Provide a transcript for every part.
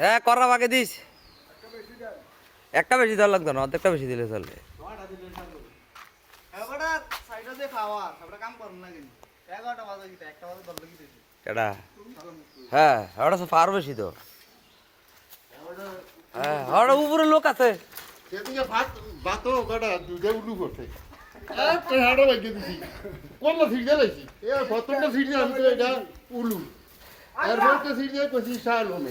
হ্যাঁ করা দিস। একটা বেশি দেওয়া লাগতো না অর্ধেকটা বেশি দিলে চলবে। হ্যাঁ ওটা তো ফার বেশি তো। হ্যাঁ ওটা উপরে লোক আছে। উলু লাগিয়ে সিট দিয়ে কছি শাল হলো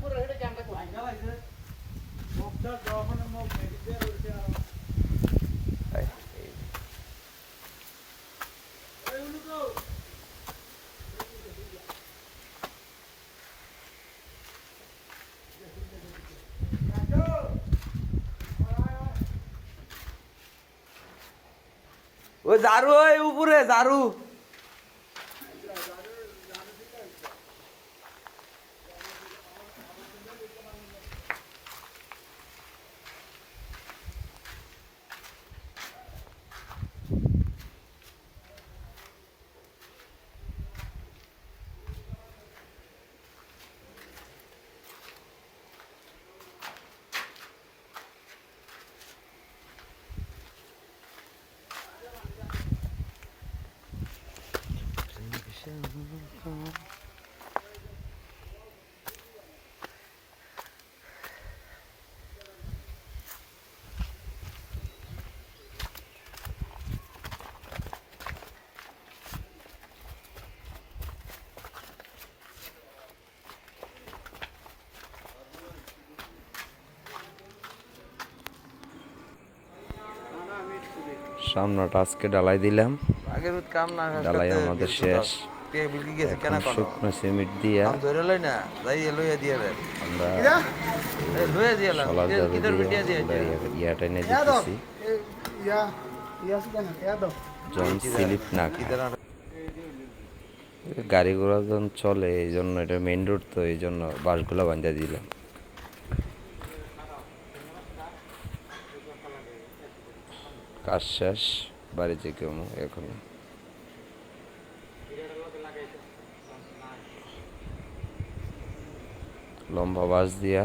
ওই জারু ওই উপরে জারু সামনাটা আজকে ডালাই দিলাম। আগের কাম না ডালাই আমাদের শেষ। কে বিলকি গেছে? কেন এখন শুকনো সিমেন্ট দিয়া কাম ধরে লই না যাই লইয়া দিয়ে দেন আমরা লইয়া দিয়ে লাম কিদার বিটিয়া দিয়ে দিয়ে? ইয়াটা এনে দিতেছি। ইয়া ইয়া সুদান ইয়া দাও। জন স্লিপ না গাড়ি ঘোড়া যখন চলে এই জন্য এটা মেইন রোড তো এই জন্য বাসগুলো বান্ধা দিলাম। কাজ শেষ বাড়িতে কেউ এখন লম্বা বাঁশ দিয়া